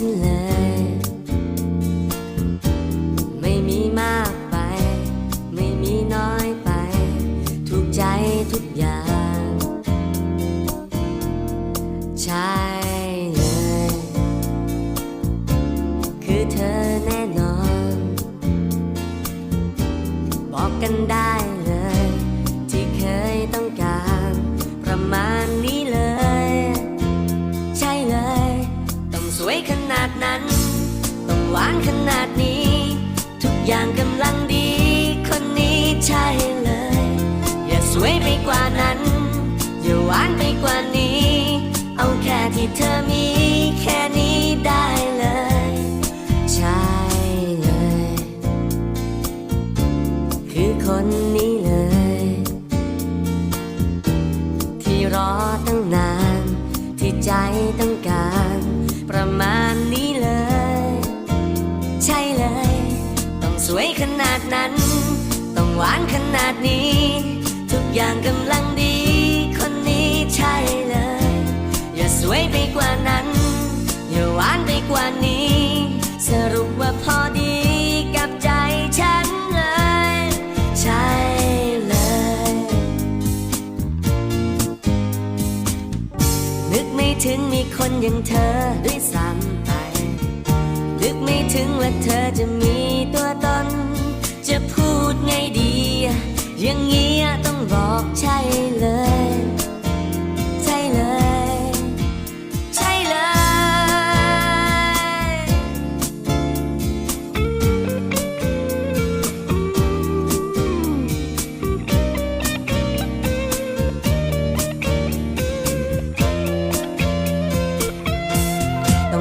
ไม่มีมากไป ไม่มีน้อยไป ทุกใจทุกอย่าง ใช่เลย คือเธอแน่นอน บอกกันได้ ต้องการ ประมาณนี้เลย ใช่เลย ต้องสวยขนาดนั้น ถึงมีคนอย่างเธอด้วยซ้ำไปนึกไม่ถึงว่าเธอจะมีตัวตน จะพูดไงดี อย่างนี้ต้องบอกใช่เลย